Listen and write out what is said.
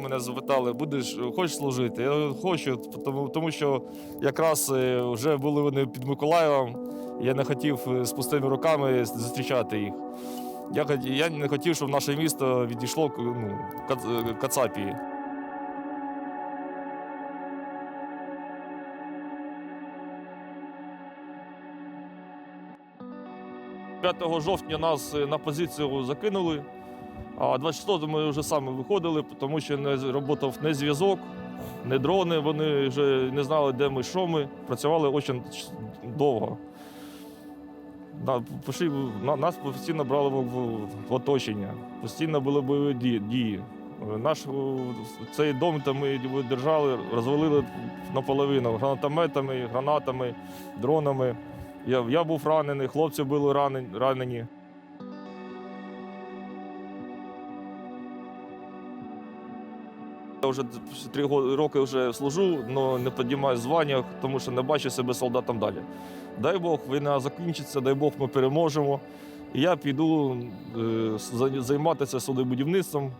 мене запитали, будеш хочеш служити? Я хочу, тому, тому що якраз е, вже були вони під Миколаєвом. Я не хотів е, з пустими руками зустрічати їх. Я, я не хотів, щоб наше місто відійшло ну, Кацапії. 5 жовтня нас е, на позицію закинули, а 26 ми вже саме виходили, тому що не працював не зв'язок, не дрони. Вони вже не знали, де ми, що ми. Працювали дуже довго. Нас постійно брали в, оточення, постійно були бойові дії. Наш е, цей дом там ми держали, розвалили наполовину гранатометами, гранатами, дронами. Я, я був ранений, хлопці були ранені. Я вже три роки вже служу, але не піднімаю звання, тому що не бачу себе солдатом далі. Дай Бог, війна закінчиться, дай Бог, ми переможемо. Я піду е, за- займатися судобудівництвом,